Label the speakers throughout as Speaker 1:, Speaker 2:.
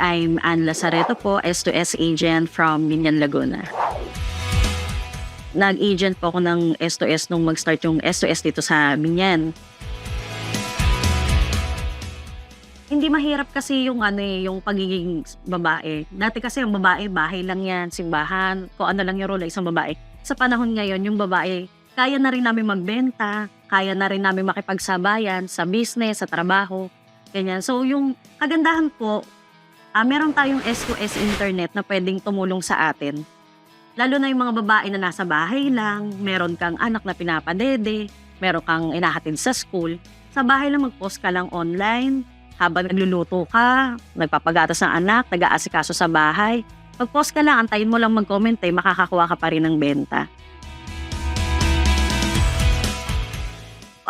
Speaker 1: I'm Ann Lazareto po, S2S agent from Minyan, Laguna. Nag-agent po ako ng S2S nung mag-start yung S2S dito sa Minyan. Hindi mahirap kasi yung ano eh, yung pagiging babae. Dati kasi yung babae, bahay lang yan, simbahan, kung ano lang yung role ng isang babae. Sa panahon ngayon, yung babae, kaya na rin namin magbenta, kaya na rin namin makipagsabayan sa business, sa trabaho, ganyan. So yung kagandahan po, ah meron tayong S2S internet na pwedeng tumulong sa atin. Lalo na yung mga babae na nasa bahay lang, meron kang anak na pinapadede, meron kang inahatid sa school. Sa bahay lang mag-post ka lang online, habang nagluluto ka, nagpapagatas ng anak, nag-aasikaso sa bahay. Pag-post ka lang, antayin mo lang mag-comment eh, makakakuha ka pa rin ng benta.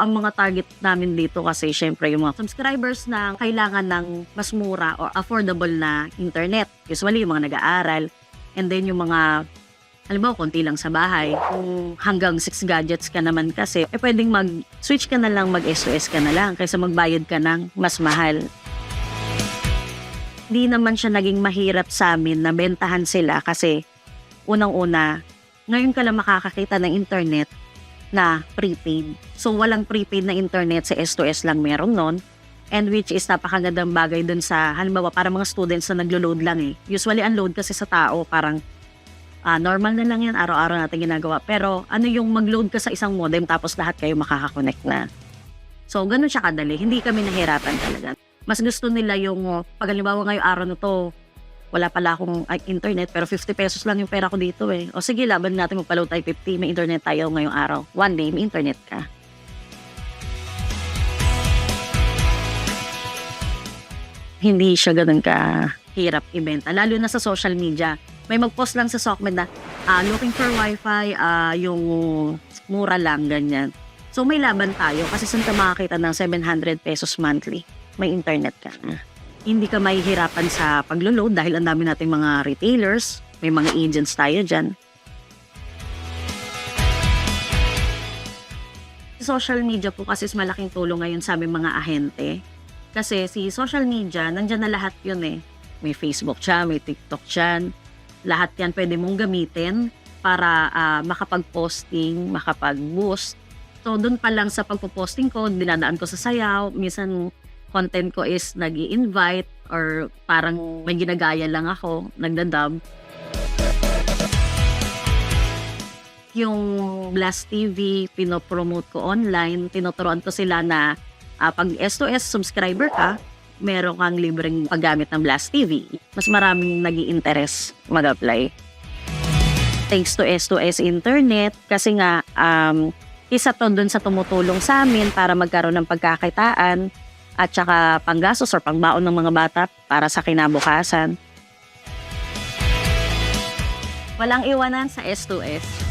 Speaker 1: Ang mga target namin dito kasi syempre yung mga subscribers na kailangan ng mas mura or affordable na internet. Usually yung mga nag-aaral. And then yung mga halimbawa, konti lang sa bahay. Kung hanggang 6 gadgets ka naman kasi, eh pwedeng mag-switch ka na lang, mag-SOS ka na lang, kaysa magbayad ka ng mas mahal. Hindi naman siya naging mahirap sa amin na bentahan sila kasi unang-una, ngayon ka lang makakakita ng internet na prepaid. So, walang prepaid na internet sa S2S lang meron nun. And which is napakagandang bagay dun sa, halimbawa, para mga students na naglo-load lang eh. Usually, ang load kasi sa tao, parang ah, normal na lang yan, araw-araw natin ginagawa. Pero ano yung mag-load ka sa isang modem tapos lahat kayo makakakonect na. So, ganun siya kadali. Hindi kami nahirapan talaga. Mas gusto nila yung, oh, pag halimbawa ngayong araw na to, wala pala akong internet, pero 50 pesos lang yung pera ko dito eh. O sige, laban natin magpaload tayo 50, may internet tayo ngayong araw. One day, may internet ka. Hindi siya ganun ka hirap ibenta. Lalo na sa social media. May mag-post lang sa Sockmed na ah, looking for wifi, ah, yung mura lang, ganyan. So may laban tayo kasi saan ka makakita ng 700 pesos monthly? May internet ka. Hindi ka mahihirapan sa paglo-load dahil ang dami nating mga retailers, may mga agents tayo dyan. Social media po kasi is malaking tulong ngayon sa aming mga ahente. Kasi si social media, nandyan na lahat yun eh. May Facebook siya, may TikTok siya. Lahat yan pwede mong gamitin para ah, makapag-posting, makapag-boost. So, doon pa lang sa pagpo-posting ko, dinadaan ko sa sayaw. Minsan, content ko is nag invite or parang may ginagaya lang ako, nagdadub. Yung Blast TV, pinopromote ko online. Tinuturuan ko sila na ah, pag S2S subscriber ka, meron kang libreng paggamit ng Blast TV. Mas maraming nag interest mag-apply. Thanks to S2S Internet kasi nga um, isa to dun sa tumutulong sa amin para magkaroon ng pagkakitaan at saka panggastos or pangbaon ng mga bata para sa kinabukasan. Walang iwanan sa S2S.